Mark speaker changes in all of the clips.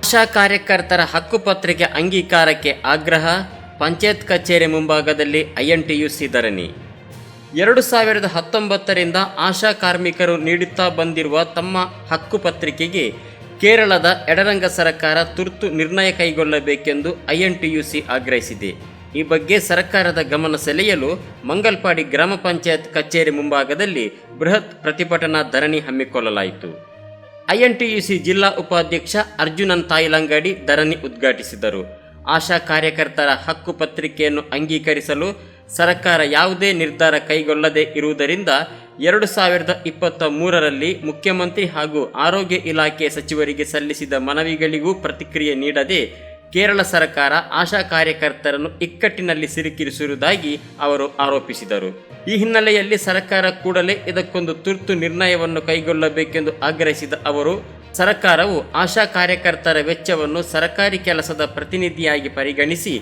Speaker 1: ಆಶಾ ಕಾರ್ಯಕರ್ತರ ಹಕ್ಕುಪತ್ರಿಕೆ ಅಂಗೀಕಾರಕ್ಕೆ ಆಗ್ರಹ ಪಂಚಾಯತ್ ಕಚೇರಿ ಮುಂಭಾಗದಲ್ಲಿ ಐಎನ್ಟಿಯುಸಿ ಧರಣಿ ಎರಡು ಸಾವಿರದ ಹತ್ತೊಂಬತ್ತರಿಂದ ಆಶಾ ಕಾರ್ಮಿಕರು ನೀಡುತ್ತಾ ಬಂದಿರುವ ತಮ್ಮ ಹಕ್ಕುಪತ್ರಿಕೆಗೆ ಕೇರಳದ ಎಡರಂಗ ಸರ್ಕಾರ ತುರ್ತು ನಿರ್ಣಯ ಕೈಗೊಳ್ಳಬೇಕೆಂದು ಐಎನ್ಟಿಯುಸಿ ಆಗ್ರಹಿಸಿದೆ. ಈ ಬಗ್ಗೆ ಸರ್ಕಾರದ ಗಮನ ಸೆಳೆಯಲು ಮಂಗಲ್ಪಾಡಿ ಗ್ರಾಮ ಪಂಚಾಯತ್ ಕಚೇರಿ ಮುಂಭಾಗದಲ್ಲಿ ಬೃಹತ್ ಪ್ರತಿಭಟನಾ ಧರಣಿ ಹಮ್ಮಿಕೊಳ್ಳಲಾಯಿತು. ಐಎನ್ಟಿಯುಸಿ ಜಿಲ್ಲಾ ಉಪಾಧ್ಯಕ್ಷ ಅರ್ಜುನನ್ ತಾಯಿಲಂಗಡಿ ಧರಣಿ ಉದ್ಘಾಟಿಸಿದರು. ಆಶಾ ಕಾರ್ಯಕರ್ತರ ಹಕ್ಕು ಪತ್ರಿಕೆಯನ್ನು ಅಂಗೀಕರಿಸಲು ಸರ್ಕಾರ ಯಾವುದೇ ನಿರ್ಧಾರ ಕೈಗೊಳ್ಳದೆ ಇರುವುದರಿಂದ ಎರಡು ಸಾವಿರದ ಇಪ್ಪತ್ತ ಮೂರರಲ್ಲಿ ಮುಖ್ಯಮಂತ್ರಿ ಹಾಗೂ ಆರೋಗ್ಯ ಇಲಾಖೆ ಸಚಿವರಿಗೆ ಸಲ್ಲಿಸಿದ ಮನವಿಗಳಿಗೂ ಪ್ರತಿಕ್ರಿಯೆ ನೀಡದೆ ಕೇರಳ ಸರ್ಕಾರ ಆಶಾ ಕಾರ್ಯಕರ್ತರನ್ನು ಇಕ್ಕಟ್ಟಿನಲ್ಲಿ ಸಿಲುಕಿರಿಸಿರುವುದಾಗಿ ಅವರು ಆರೋಪಿಸಿದರು. ಈ ಹಿನ್ನೆಲೆಯಲ್ಲಿ ಸರ್ಕಾರ ಕೂಡಲೇ ಇದಕ್ಕೊಂದು ತುರ್ತು ನಿರ್ಣಯವನ್ನು ಕೈಗೊಳ್ಳಬೇಕೆಂದು ಆಗ್ರಹಿಸಿದ ಅವರು, ಸರ್ಕಾರವು ಆಶಾ ಕಾರ್ಯಕರ್ತರ ವೆಚ್ಚವನ್ನು ಸರ್ಕಾರಿ ಕೆಲಸದ ಪ್ರತಿನಿಧಿಯಾಗಿ ಪರಿಗಣಿಸಿ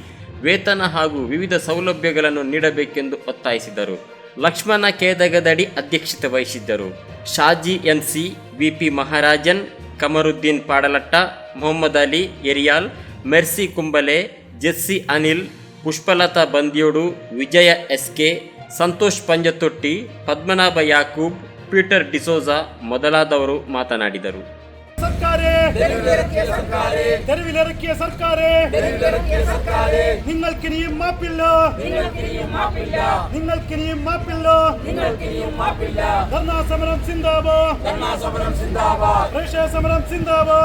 Speaker 1: ವೇತನ ಹಾಗೂ ವಿವಿಧ ಸೌಲಭ್ಯಗಳನ್ನು ನೀಡಬೇಕೆಂದು ಒತ್ತಾಯಿಸಿದರು. ಲಕ್ಷ್ಮಣ ಕೇದಗದಡಿ ಅಧ್ಯಕ್ಷತೆ ವಹಿಸಿದ್ದರು. Shaji NC, VP Maharajan, Kamaruddin Padalatta, Mohammed Ali Eriyal Mercy Kumble Jessie Anil Pushpalatha Bandyodu Vijaya S K Santhosh Panjathotti Padmanabha Yakub Peter D'Souza ಮೊದಲಾದವರು ಮಾತನಾಡಿದರು
Speaker 2: സർക്കാരെ തെരുവിലിറക്കിയ സർക്കാരെ നിങ്ങൾക്കിനിയും മാപ്പില്ല നിങ്ങൾക്കിനിയും മാപ്പില്ല ധർണാ സമരം സിന്ദാബാ സമരം സിന്ദാബാ സമരം സിന്ദാബാ